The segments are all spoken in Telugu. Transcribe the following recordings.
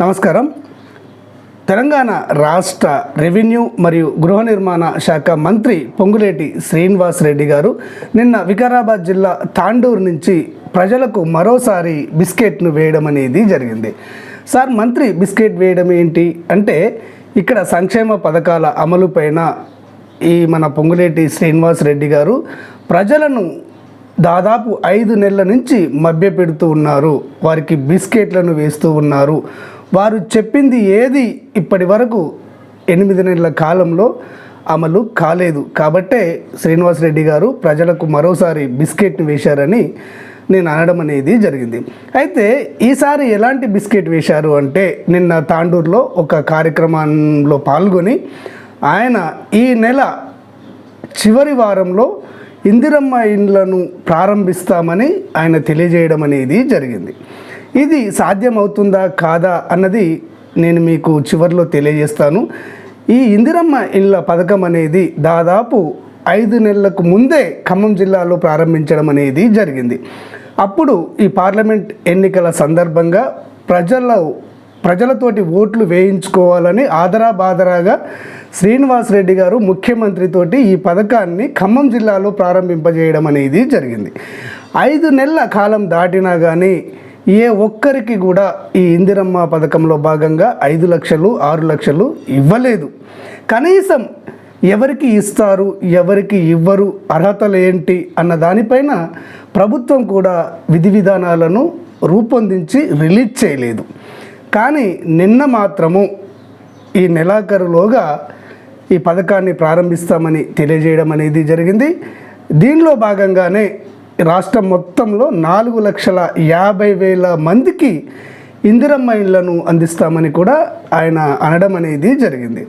నమస్కారం. తెలంగాణ రాష్ట్ర రెవెన్యూ మరియు గృహ నిర్మాణ శాఖ మంత్రి పొంగులేటి శ్రీనివాస్ రెడ్డి గారు నిన్న వికారాబాద్ జిల్లా తాండూరు నుంచి ప్రజలకు మరోసారి బిస్కెట్ను వేయడం అనేది జరిగింది. సార్ మంత్రి బిస్కెట్ వేయడం ఏంటి? అంటే ఇక్కడ సంక్షేమ పథకాల అమలుపైన ఈ మన పొంగులేటి శ్రీనివాస్ రెడ్డి గారు ప్రజలను దాదాపు ఐదు నెలల నుంచి మభ్యపెడుతూ ఉన్నారు. వారికి బిస్కెట్లను వేస్తూ ఉన్నారు. వారు చెప్పింది ఏది ఇప్పటి వరకు ఎనిమిది నెలల కాలంలో అమలు కాలేదు. కాబట్టే శ్రీనివాస్ రెడ్డి గారు ప్రజలకు మరోసారి బిస్కెట్ని వేశారని నేను అనడం అనేది జరిగింది. అయితే ఈసారి ఎలాంటి బిస్కెట్ వేశారు అంటే నిన్న తాండూరులో ఒక కార్యక్రమంలో పాల్గొని ఆయన ఈ నెల చివరి వారంలో ఇందిరమ్మ ఇండ్లను ప్రారంభిస్తామని ఆయన తెలియజేయడం అనేది జరిగింది. ఇది సాధ్యమవుతుందా కాదా అన్నది నేను మీకు చివరిలో తెలియజేస్తాను. ఈ ఇందిరమ్మ ఇండ్ల పథకం అనేది దాదాపు ఐదు నెలలకు ముందే ఖమ్మం జిల్లాలో ప్రారంభించడం అనేది జరిగింది. అప్పుడు ఈ పార్లమెంట్ ఎన్నికల సందర్భంగా ప్రజల ప్రజలతోటి ఓట్లు వేయించుకోవాలని ఆదరా బాదరాగా శ్రీనివాస్ రెడ్డి గారు ముఖ్యమంత్రితోటి ఈ పథకాన్ని ఖమ్మం జిల్లాలో ప్రారంభింపజేయడం అనేది జరిగింది. ఐదు నెలల కాలం దాటినా కానీ ఏ ఒక్కరికి కూడా ఈ ఇందిరమ్మ పథకంలో భాగంగా ఐదు లక్షలు ఆరు లక్షలు ఇవ్వలేదు. కనీసం ఎవరికి ఇస్తారు ఎవరికి ఇవ్వరు అర్హతలు ఏంటి అన్న దానిపైన ప్రభుత్వం కూడా విధి విధానాలను రూపొందించి రిలీజ్ చేయలేదు. కానీ నిన్న మాత్రము ఈ నెలాఖరులోగా ఈ పథకాన్ని ప్రారంభిస్తామని తెలియజేయడం అనేది జరిగింది. దీనిలో భాగంగానే రాష్ట్రం మొత్తంలో నాలుగు లక్షల యాభై వేల మందికి ఇందిరమ్మ ఇళ్ళను అందిస్తామని కూడా ఆయన అనడం అనేది జరిగింది.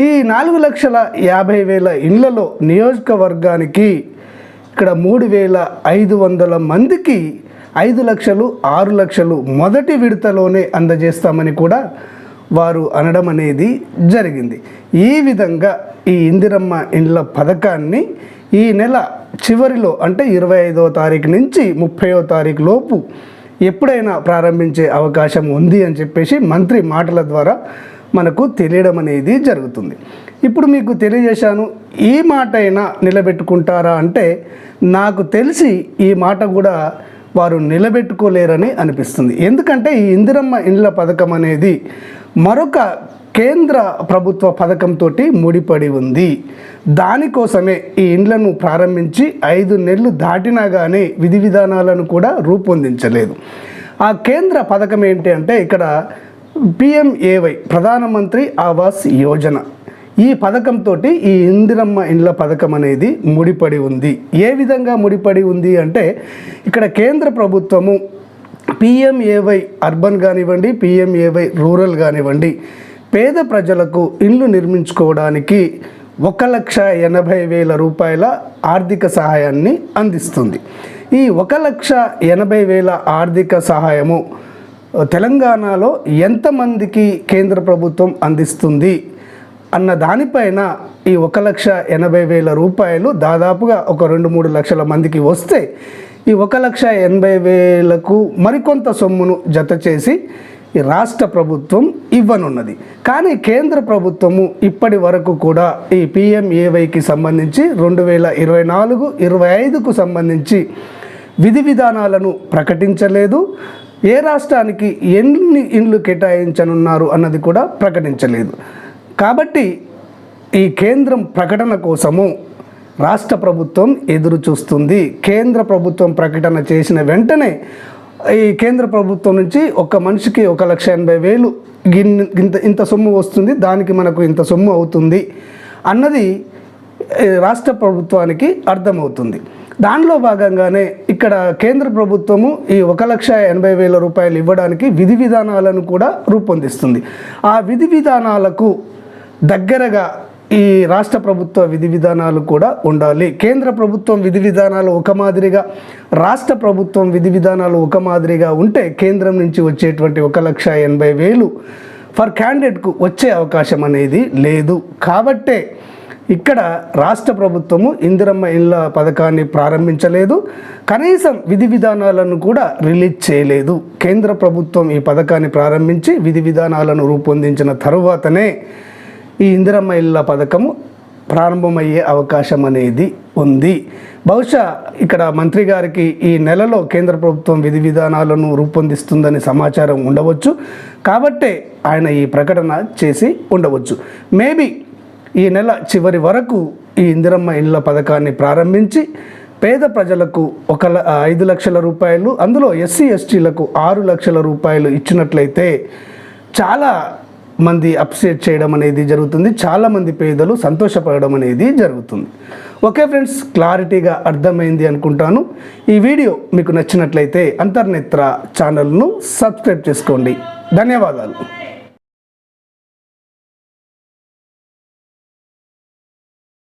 ఈ నాలుగు లక్షల యాభై వేల ఇళ్ళలో నియోజకవర్గానికి ఇక్కడ మూడు వేల ఐదు వందల మందికి ఐదు లక్షలు ఆరు లక్షలు మొదటి విడతలోనే అందజేస్తామని కూడా వారు అనడం అనేది జరిగింది. ఈ విధంగా ఈ ఇందిరమ్మ ఇండ్ల పథకాన్ని ఈ నెల చివరిలో అంటే ఇరవై ఐదవ తారీఖు నుంచి ముప్పైవ తారీఖు లోపు ఎప్పుడైనా ప్రారంభించే అవకాశం ఉంది అని చెప్పేసి మంత్రి మాటల ద్వారా మనకు తెలియడం అనేది జరుగుతుంది. ఇప్పుడు మీకు తెలియజేశాను ఈ మాట అయినా నిలబెట్టుకుంటారా అంటే నాకు తెలిసి ఈ మాట కూడా వారు నిలబెట్టుకోలేరని అనిపిస్తుంది. ఎందుకంటే ఈ ఇందిరమ్మ ఇండ్ల పథకం అనేది మరొక కేంద్ర ప్రభుత్వ పథకంతో ముడిపడి ఉంది. దానికోసమే ఈ ఇండ్లను ప్రారంభించి ఐదు నెలలు దాటినా కానీ విధి విధానాలను కూడా రూపొందించలేదు. ఆ కేంద్ర పథకం ఏంటి అంటే ఇక్కడ పిఎంఏవై ప్రధానమంత్రి ఆవాస్ యోజన. ఈ పథకంతో ఈ ఇందిరమ్మ ఇండ్ల పథకం అనేది ముడిపడి ఉంది. ఏ విధంగా ముడిపడి ఉంది అంటే ఇక్కడ కేంద్ర ప్రభుత్వము పిఎంఏవై అర్బన్ కానివ్వండి పిఎంఏవై రూరల్ కానివ్వండి పేద ప్రజలకు ఇల్లు నిర్మించుకోవడానికి ఒక లక్ష ఎనభై వేల రూపాయల ఆర్థిక సహాయాన్ని అందిస్తుంది. ఈ ఒక లక్ష ఎనభై వేల ఆర్థిక సహాయము తెలంగాణలో ఎంతమందికి కేంద్ర ప్రభుత్వం అందిస్తుంది అన్న దానిపైన ఈ ఒక లక్ష ఎనభై వేల రూపాయలు దాదాపుగా ఒక రెండు మూడు లక్షల మందికి వస్తే ఈ ఒక లక్ష ఎనభై వేలకు మరికొంత సొమ్మును జత చేసి ఈ రాష్ట్ర ప్రభుత్వం ఇవ్వనున్నది. కానీ కేంద్ర ప్రభుత్వము ఇప్పటి వరకు కూడా ఈ పిఎంఏవైకి సంబంధించి రెండు వేల ఇరవై నాలుగు ఇరవై ఐదుకు సంబంధించి విధి విధానాలను ప్రకటించలేదు. ఏ రాష్ట్రానికి ఎన్ని ఇండ్లు కేటాయించనున్నారు అన్నది కూడా ప్రకటించలేదు. కాబట్టి ఈ కేంద్రం ప్రకటన కోసము రాష్ట్ర ప్రభుత్వం ఎదురు చూస్తుంది కేంద్ర ప్రభుత్వం ప్రకటన చేసిన వెంటనే ఈ కేంద్ర ప్రభుత్వం నుంచి ఒక మనిషికి ఒక లక్ష ఎనభై వేలు గిన్- ఇంత ఇంత సొమ్ము వస్తుంది దానికి మనకు ఇంత సొమ్ము అవుతుంది అన్నది రాష్ట్ర ప్రభుత్వానికి అర్థమవుతుంది. దానిలో భాగంగానే ఇక్కడ కేంద్ర ప్రభుత్వము ఈ ఒక లక్ష ఎనభై వేల రూపాయలు ఇవ్వడానికి విధి విధానాలను కూడా రూపొందిస్తుంది. ఆ విధి విధానాలకు దగ్గరగా ఈ రాష్ట్ర ప్రభుత్వ విధి విధానాలు కూడా ఉండాలి. కేంద్ర ప్రభుత్వం విధి విధానాలు ఒక మాదిరిగా రాష్ట్ర ప్రభుత్వం విధి విధానాలు ఒక మాదిరిగా ఉంటే కేంద్రం నుంచి వచ్చేటువంటి ఒక లక్ష ఎనభై వేలు ఫర్ క్యాండిడేట్కు వచ్చే అవకాశం అనేది లేదు. కాబట్టే ఇక్కడ రాష్ట్ర ప్రభుత్వము ఇందిరమ్మ ఇళ్ళ పథకాన్ని ప్రారంభించలేదు. కనీసం విధి విధానాలను కూడా రిలీజ్ చేయలేదు. కేంద్ర ప్రభుత్వం ఈ పథకాన్ని ప్రారంభించి విధి విధానాలను రూపొందించిన తరువాతనే ఈ ఇందిరమ్మ ఇళ్ళ పథకము ప్రారంభమయ్యే అవకాశం అనేది ఉంది. బహుశా ఇక్కడ మంత్రి గారికి ఈ నెలలో కేంద్ర ప్రభుత్వం విధి విధానాలను రూపొందిస్తుందని సమాచారం ఉండవచ్చు. కాబట్టే ఆయన ఈ ప్రకటన చేసి ఉండవచ్చు. మేబీ ఈ నెల చివరి వరకు ఈ ఇందిరమ్మ ఇళ్ళ పథకాన్ని ప్రారంభించి పేద ప్రజలకు ఒక ల- ఐదు లక్షల రూపాయలు అందులో ఎస్సీ ఎస్టీలకు ఆరు లక్షల రూపాయలు ఇచ్చినట్లయితే చాలా మంది అప్సెట్ చేయడం అనేది జరుగుతుంది. చాలామంది పేదలు సంతోషపడడం అనేది జరుగుతుంది. ఓకే ఫ్రెండ్స్ క్లారిటీగా అర్థమైంది అనుకుంటాను. ఈ వీడియో మీకు నచ్చినట్లయితే అంతర్నేత్ర ఛానల్ను సబ్స్క్రైబ్ చేసుకోండి. ధన్యవాదాలు.